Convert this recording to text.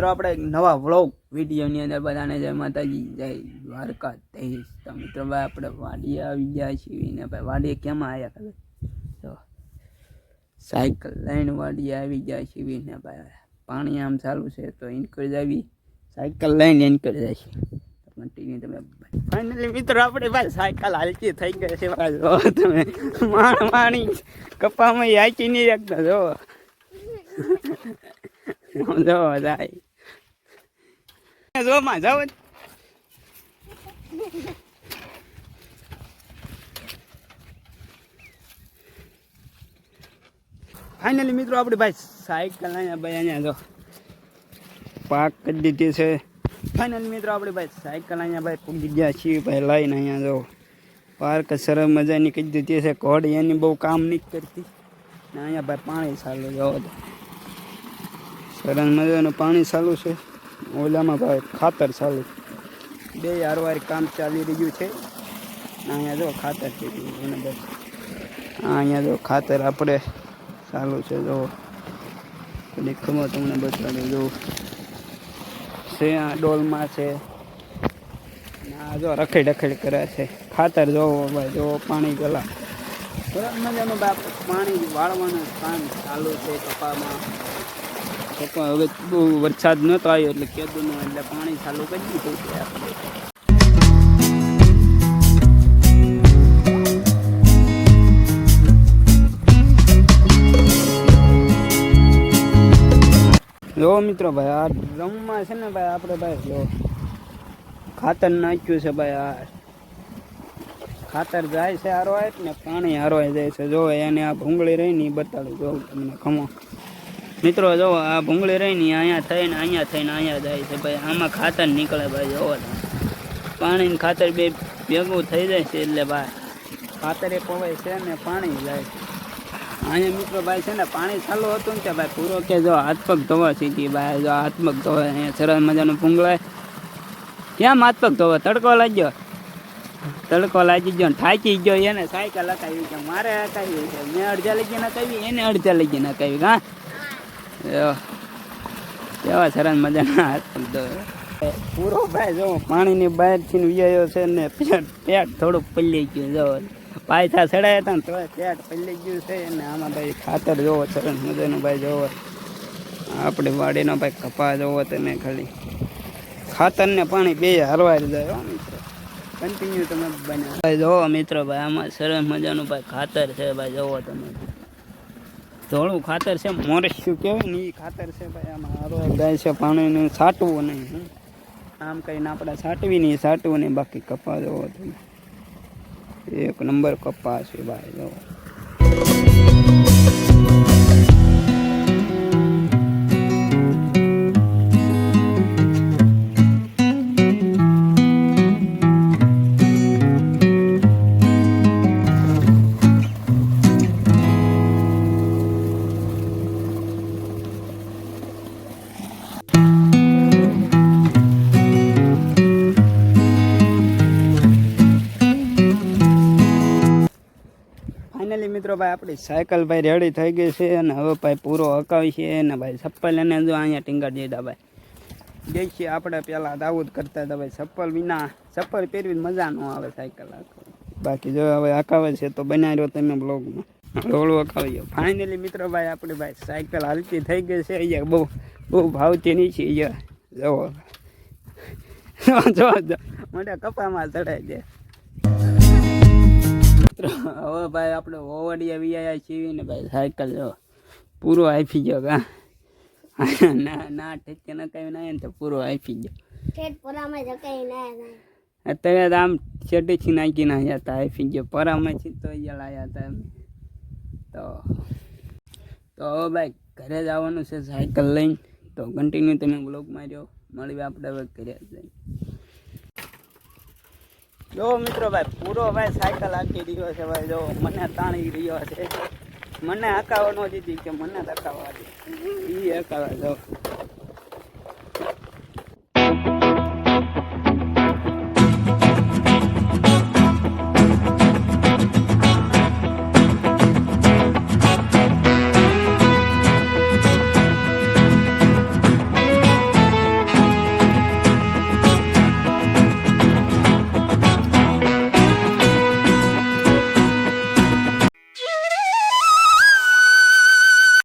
મિત્રો, આપણે નવા વ્લોગ વિડીયોની અંદર બધાને જય માતાજી, જય દ્વારકા દેશ તો મિત્રો, ભાઈ, આપણે વાડીએ આવી ગયા છીએ ને ભાઈ, વાડીએ કેમાં આવ્યા ખબર તો સાયકલ લઈને વાડીએ આવી ગયા છીએ ને ભાઈ, પાણી આમ ચાલુ છે તો ઇન્કરેજ આવી સાયકલ લઈને ઇન્કરેજ આવી મિત્રો, આપણે ભાઈ, સાયકલ હાલકી થઈ ગઈ છે ભાઈ. જો તમે માણ માણી કપામાં હાચી નહીં રાખતા, જો. જો જાય જો જાવ ફાઇનલી મિત્રો, આપણે ભાઈ સાયકલ અહીંયા ભાઈ, અહીંયા જો પાક કરી દીધી છે. ફાઇનલી મિત્રો, આપણે ભાઈ સાયકલ અહીંયા ભાઈ પૂગી ગયા છીએ. ભાઈ લઈને અહીંયા જો પાર્ક સરસ મજાની કરી દીધી છે. ઘોડી એની બહુ કામ નહીં કરતી. અહીંયા ભાઈ પાણી ચાલુ જો સરસ મજાનું પાણી ચાલુ છે. ઓલામાં ભાઈ ખાતર ચાલુ. બે હારવાર કામ ચાલી રહ્યું છે. અહીંયા જો ખાતર છે આ અહીંયા જો ખાતર આપણે ચાલુ છે જો. ખબર તમને બતાવી જો છે આ ડોલમાં છે. આ જો રખેડ રખેડ કરે છે. ખાતર જોવો ભાઈ જો પાણી ગલા. સરસ મજાનું બાપ પાણી વાળવાનું કામ ચાલુ છે કપામાં. કપા હવે વરસાદ નહોતો આવ્યો એટલે કેદુનું એટલે પાણી ચાલુ કરી દીધું છે આપણે. જો મિત્રો ભાઈ, આ ડ્રમમાં છે ને ભાઈ, આપણે ભાઈ, જો ખાતર નાખ્યું છે ભાઈ, આ ખાતર જાય છે હારવાય ને પાણી હારવાય જાય છે. જો એને આ ભૂંગળી રહી ને એ બતાડું, જો તમને ખમો. મિત્રો, જો આ ભૂંગળી રહી ને અહીંયા થઈને અહીંયા થઈને અહીંયા જાય છે ભાઈ. આમાં ખાતર નીકળે ભાઈ, જોવો પાણી ખાતર બે ભેગું થઈ જાય છે એટલે ભાઈ ખાતર એ પવાય છે ને પાણી જાય છે. અહીંયા મિત્રો ભાઈ છે ને, પાણી ચાલુ હતું ને તે ભાઈ પૂરો કે જો હાથ પગ ધોવા સીધી ભાઈ, જો હાથ પગ ધોવા, અહીંયા સરસ મજાનું ભૂંગળાય કેમ હાથ પગ ધોવા? તડકો લાગ્યો. તડકો લાગી ગયો થાકી ગયો, એને સાયકલ હકાવી ગયો મારે હકાવી છે? મેં અડધા લગી નકાવી એને અડધા લગી નકાવી હા? કેવા સરસ મજાના હાથ. પૂરો ભાઈ જો, પાણીની બહારથી વિયાયો છે ને પેટ પેટ થોડુંક પલ્લી ગયું, જો. પાયથા ચડાયા હતા ને તો પેટ પલ્લી ગયું છે ને આમાં ભાઈ ખાતર જોવો, સરસ મજાનું ભાઈ જોવો. આપણી વાડીનો ભાઈ કપા જોવો તમે ખાલી. ખાતર ને પાણી બે હરવાઈ જાય મિત્રો. કન્ટિન્યુ તમે બનાવો ભાઈ જોવો, મિત્રો, ભાઈ, આમાં સરસ મજાનું ભાઈ ખાતર છે, ભાઈ, જોવો તમે. ધોળું ખાતર છે મોરસ્યું કહેવાય ને એ ખાતર છે ભાઈ, આમાં હારો જાય છે, પાણીને છાંટવું નહીં. આમ કરીને આપણે છાંટવી નહીં, છાંટવું નહીં, બાકી કપા જોવો એક નંબર કપા છે ભાઈ જો મિત્રો ભાઈ, આપણી સાયકલ ભાઈ રેડી થઈ ગઈ છે અને હવે ભાઈ પૂરો હકાવી છે અને ભાઈ ચપ્પલ એને જો અહીંયા ટીંગર દીધા ભાઈ. જઈ છે આપણે પહેલાં દાઉદ કરતા હતા ભાઈ, ચપ્પલ વિના ચપ્પલ પહેરવી મજા ન આવે સાયકલ બાકી જો હવે હકાવે છે તો બનાવી રહ્યો તમે બ્લોગમાં. રોડું હકાવી ગયો. ફાઇનલી મિત્રો ભાઈ, આપણે ભાઈ સાયકલ હાલતી થઈ ગઈ છે. અહીંયા બહુ બહુ ભાવતી નહીં છે અહીંયા. જવો જો મોટા કપામાં ચડાઈ દે. મિત્રો. હવે ભાઈ આપણે ઓવડિયા વિયા છીએ ને ભાઈ સાયકલ જો પૂરો આપી ગયો કા. ના ના ઠેકે ના ને તો પૂરો આપી ગયો. અત્યારે તો આમ ચેટીથી નાખીને આવ્યા હતા આપી ગયો. પરામાંથી તો અહીંયા લાવ્યા હતા એમ. તો તો હવે ભાઈ ઘરે જવાનું છે સાયકલ લઈને. તો કન્ટિન્યુ તમે બ્લોગ માર્યો મળીએ આપણે હવે ઘરે જઈને. જો મિત્રો ભાઈ, પૂરો ભાઈ સાયકલ આખી રહ્યો છે ભાઈ. જો મને તાણી રહ્યો છે. મને હકાવવાનો દીધી કે મને હકાવવા દે એ હકાવે, જો.